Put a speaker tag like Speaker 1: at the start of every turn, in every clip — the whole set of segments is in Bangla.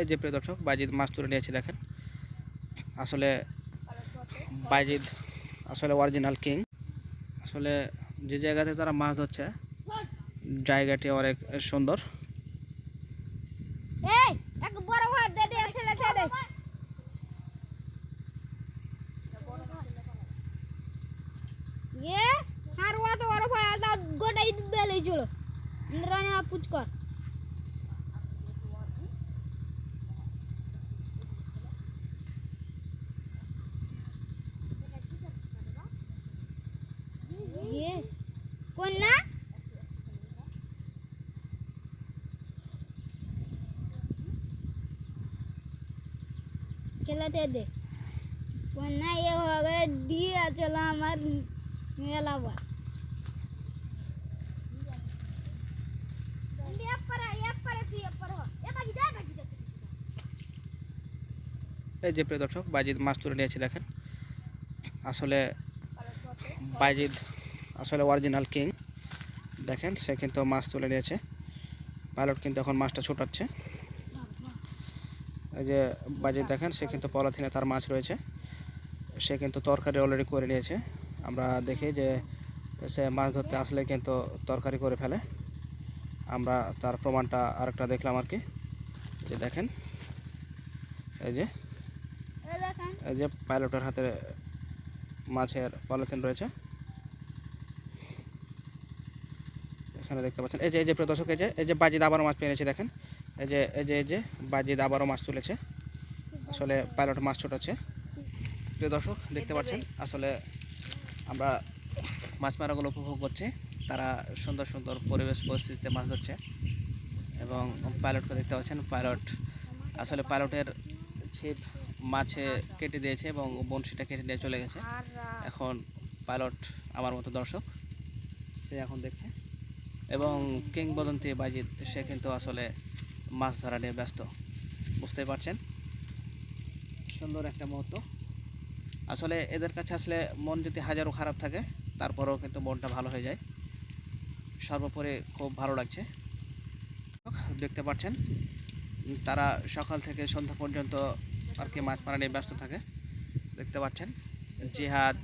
Speaker 1: এই যে প্রিয় দর্শক, বাইজিদ মাছ তুলে নিয়েছে দেখেন। আসলে বাইজিদ আসলে অরিজিনাল কিং আসলে যে জায়গাতে তারা মাছ ধরছে, জায়গাটি অনেক সুন্দর।
Speaker 2: বড় ঘর দে কন্যা? খেলাতে দে। কন্যা, এ হয়ে দিয়ে চলো আমার মেলাবা
Speaker 1: এই যে প্রিয় দর্শক, বাজিদ মাছ তুলে নিয়েছে দেখেন। আসলে বাজিদ আসলে অরিজিনাল কিং দেখেন, সে কিন্তু মাছ তুলে নিয়েছে। পাইলট কিন্তু এখন মাছটা ছোটাচ্ছে। এই যে বাজে দেখেন, সে কিন্তু পলিথিনে তার মাছ রয়েছে। সে কিন্তু তরকারি অলরেডি করে নিয়েছে। আমরা দেখি যে সে মাছ ধরতে আসলে কিন্তু তরকারি করে ফেলে। আমরা তার প্রমাণটা আরেকটা দেখলাম আর কি। যে দেখেন, এই যে এই যে পাইলটের হাতে মাছের পলিথিন রয়েছে। এখানে দেখতে পাচ্ছেন। এই যে এই যে প্রিয় দর্শক, এই যে এই যে বাজিদ আবারও মাছ পেয়েছে দেখেন। এই যে এই যে এই যে বাজিদ আবারও মাছ তুলেছে। আসলে পাইলট মাছ ছোটাচ্ছে। প্রিয় দর্শক, দেখতে পাচ্ছেন, আসলে আমরা মাছ মারাগুলো উপভোগ করছি। তারা সুন্দর সুন্দর পরিবেশ, পরিস্থিতিতে মাছ ধরছে। এবং পাইলটকে দেখতে পাচ্ছেন পাইলট আসলে পাইলটের ছিপ মাছে কেটে দিয়েছে এবং বনশিটা কেটে নিয়ে চলে গেছে। এখন পাইলট আমার মতো দর্শক, সে এখন দেখছে। এবং কিংবদন্তি বাজিদ, সে কিন্তু আসলে মাছ ধরা নিয়ে ব্যস্ত। বুঝতেই পারছেন? সুন্দর একটা মুহূর্ত। আসলে এদের কাছে আসলে মন যদি হাজারও খারাপ থাকে, তারপরেও কিন্তু মনটা ভালো হয়ে যায়। সর্বোপরি খুব ভালো লাগছে। দেখতে পাচ্ছেন, তারা সকাল থেকে সন্ধ্যা পর্যন্ত আর কি মাছ মারা নিয়ে ব্যস্ত থাকে। দেখতে পাচ্ছেন, জিহাদ,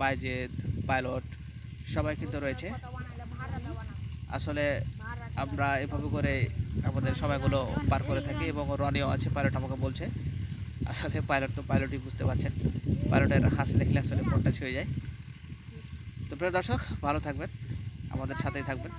Speaker 1: বাইজেদ, পাইলট সবাই কিন্তু রয়েছে। আসলে আমরা এভাবে করে আমাদের সময়গুলো পার করে থাকি এবং রনিও আছে পাইলট আমাকে বলছে। আসলে পাইলট তো পাইলটই বুঝতে পারছেন। পাইলটের হাসি দেখলে আসলে মনটা ছুঁয়ে যায়। তো প্রিয় দর্শক, ভালো থাকবেন, আমাদের সাথেই থাকবেন।